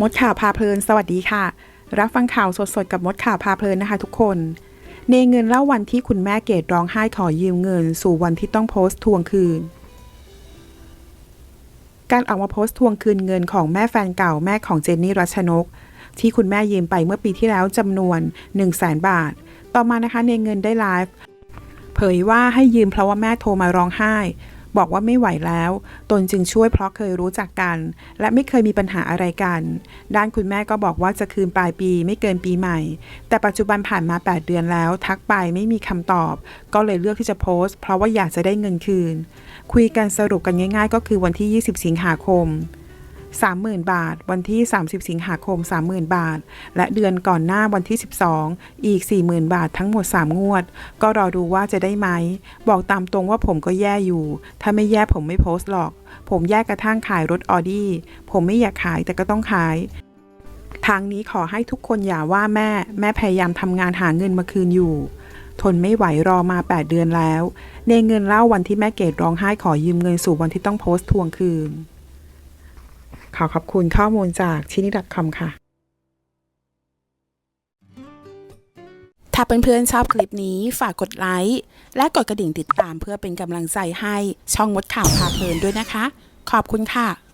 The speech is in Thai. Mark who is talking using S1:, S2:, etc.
S1: มดข่าวพาเพลิน สวัสดีค่ะ รับฟังข่าวสดๆ กับมดข่าวพาเพลินนะคะทุกคน เนเงินเล่าวันที่คุณแม่เกดร้องไห้ขอยืมเงิน สู่วันที่ต้องโพสต์ทวงคืน การออกมาโพสต์ทวงคืนเงินของแม่แฟนเก่าแม่ของเจนนี่รัชนก ที่คุณแม่ยืมไปเมื่อปีที่แล้วจำนวน 1 0 0 0 0แสนบาท ต่อมานะคะเนเงินได้ไลฟ์เผยว่าให้ยืมเพราะว่าแม่โทรมาร้องไห้ บอกว่าไม่ไหวแล้ว ตนจึงช่วยเพราะเคยรู้จักกัน และไม่เคยมีปัญหาอะไรกัน ด้านคุณแม่ก็บอกว่าจะคืนปลายปีไม่เกินปีใหม่ แต่ปัจจุบันผ่านมา 8 เดือนแล้ว ทักไปไม่มีคำตอบ ก็เลยเลือกที่จะโพสต์ เพราะว่าอยากจะได้เงินคืน คุยกันสรุปกันง่าย ๆ ก็คือวันที่ 20 สิงหาคม 30,000 บาท วันที่ 30 สิงหาคม 30,000 บาท และเดือนก่อนหน้าวันที่ 12 อีก 40,000 บาททั้งหมด 3 งวด ก็รอดูว่าจะได้ไหม บอกตามตรงว่าผมก็แย่อยู่ ถ้าไม่แย่ผมไม่โพสต์หรอก ผมแย่กระทั่งขายรถออดี้ผมไม่อยากขายแต่ก็ต้องขายทางนี้ขอให้ทุกคนอย่าว่าแม่ แม่พยายามทำงานหาเงินมาคืนอยู่ ทนไม่ไหวรอมา 8 เดือนแล้ว ในเงินเล่าวันที่แม่เกดร้องไห้ขอยืมเงินสู่วันที่ต้องโพสต์ทวงคืน ขอขอบคุณข้อมูลจากชินิดัตคอมค่ะถ้าเพื่อนๆชอบคลิปนี้ฝากกดไลค์และกดกระดิ่งติดตามเพื่อเป็นกำลังใจให้ช่องมดข่าวพาเพลินด้วยนะคะ ขอบคุณค่ะ